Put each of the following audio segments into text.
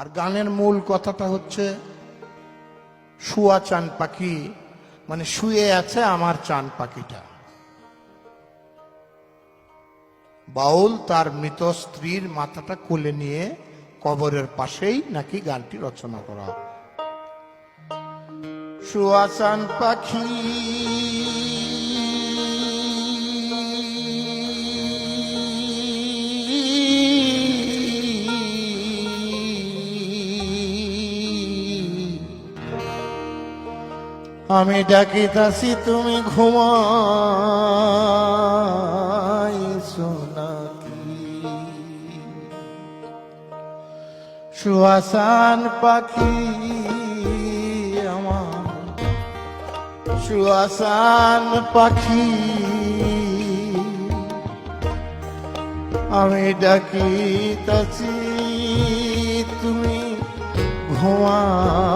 আর গানের মূল কথাটা হচ্ছে, শুয়া চান পাখি মানে শুয়ে আছে আমার চান পাখিটা। বাউল তার মৃত স্ত্রীর মাথাটা কোলে নিয়ে কবরের পাশেই নাকি গানটি রচনা করা। শুয়া চান পাখি আমি ডাকিতাছি তুমি ঘুমাইছো নাকি সুহাসান পাখি আমার সুহাসান পাখি। আমি ডাকিতাছি তুমি ঘুমাইছো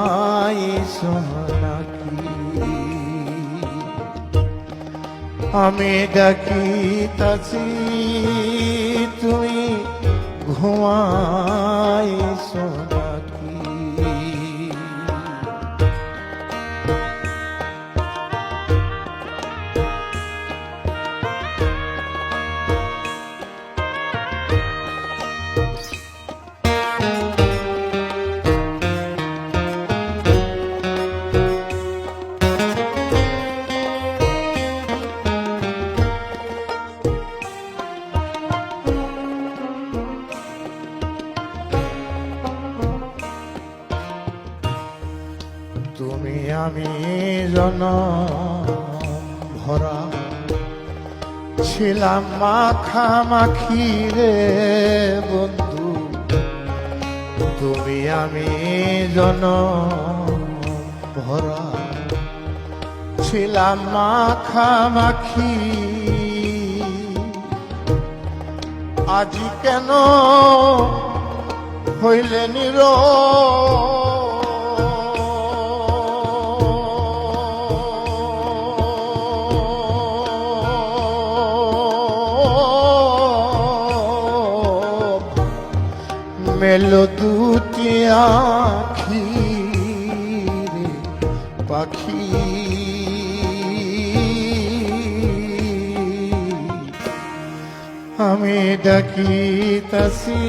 আমি ডাকিতাছি তুমি ঘুমাইছো। আমি জন ভরা ছিলাম মাখামাখি রে বন্ধু। তুমি আমি জন ভরা ছিলাম মাখামাখি আজি কেন হইলে নির দুটি আখি পাখি। আমি ডাকিতাছি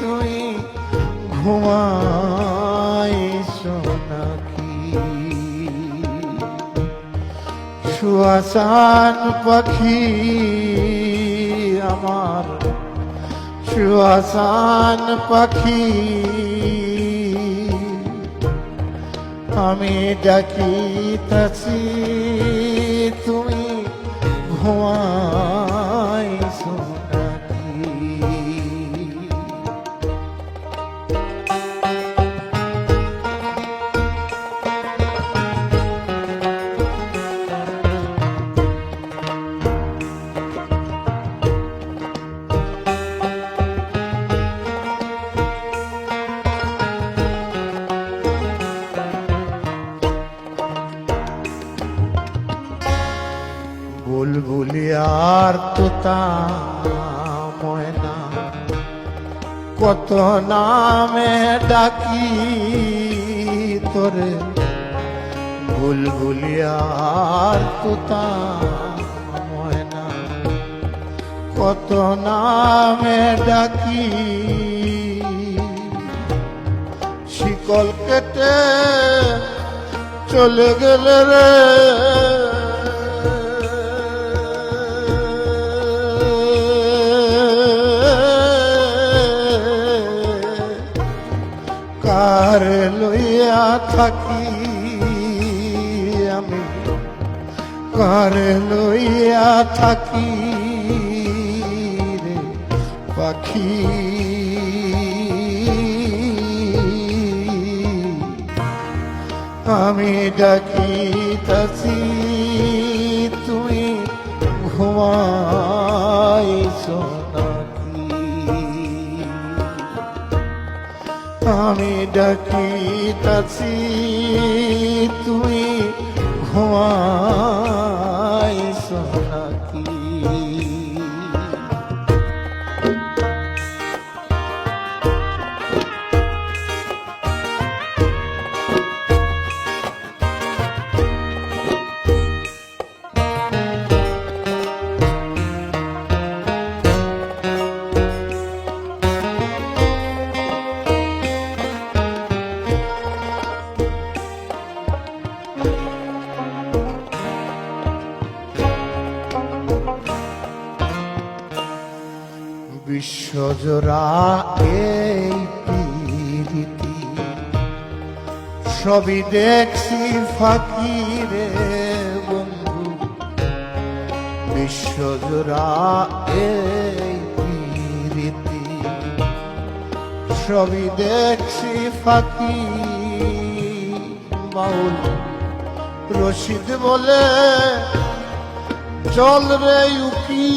তুই ঘুমাইছো নাকি? সুয়াসান পাখি আমার সুয়াসান পাখি আমি ডাকিতাছি তুমি ঘুমাইছো তোতা ময়না। কত নামে ডাকি তোরে। বুলবুলি আর তোতা ময়না। কত নামে ডাকি। শিকল কেটে চলে গেলে রে। থাকি আমি। কার লইয়া থাকি রে পাখি। আমি ডাকিতাছি তুমি ঘুমাইছো। আমি ডাকিতাছি তুমি ঘুমাইছ নাকি বিশ্বজোড়া এই প্রীতি। সবই দেখছি ফাকিরে বন্ধু। বিশ্বজোড়া এই প্রীতি। সবই দেখছি ফাঁকি বাউল রশিদ বলে, চল রে উকি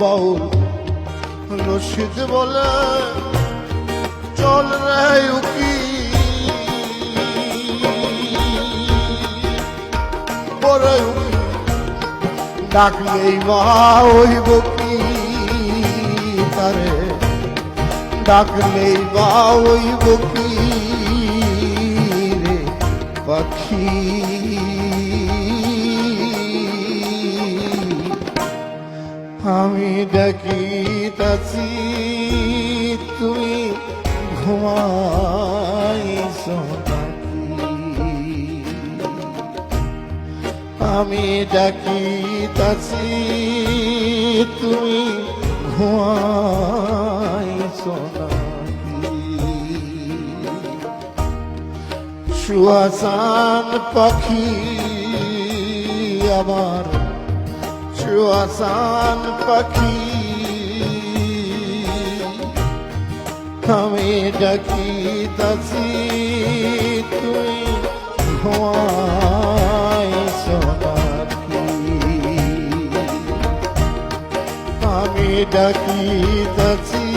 বাউল রশিদ বলে, চল রে উকি। পরে উকি, ডাকলেই বা ওই বকি তারে। ডাকলেই বা ওই বকি রে পাখি। আমি ডাকিতাছি তুমি ঘুমাইছ আমি ডাকিতাছি তুমি ঘুমাইছ সুয়াসান পাখি আমার সুয়াসান পাখি আমি ডাকি তাসি তুই সোনাকি আমি ডাকিতাছি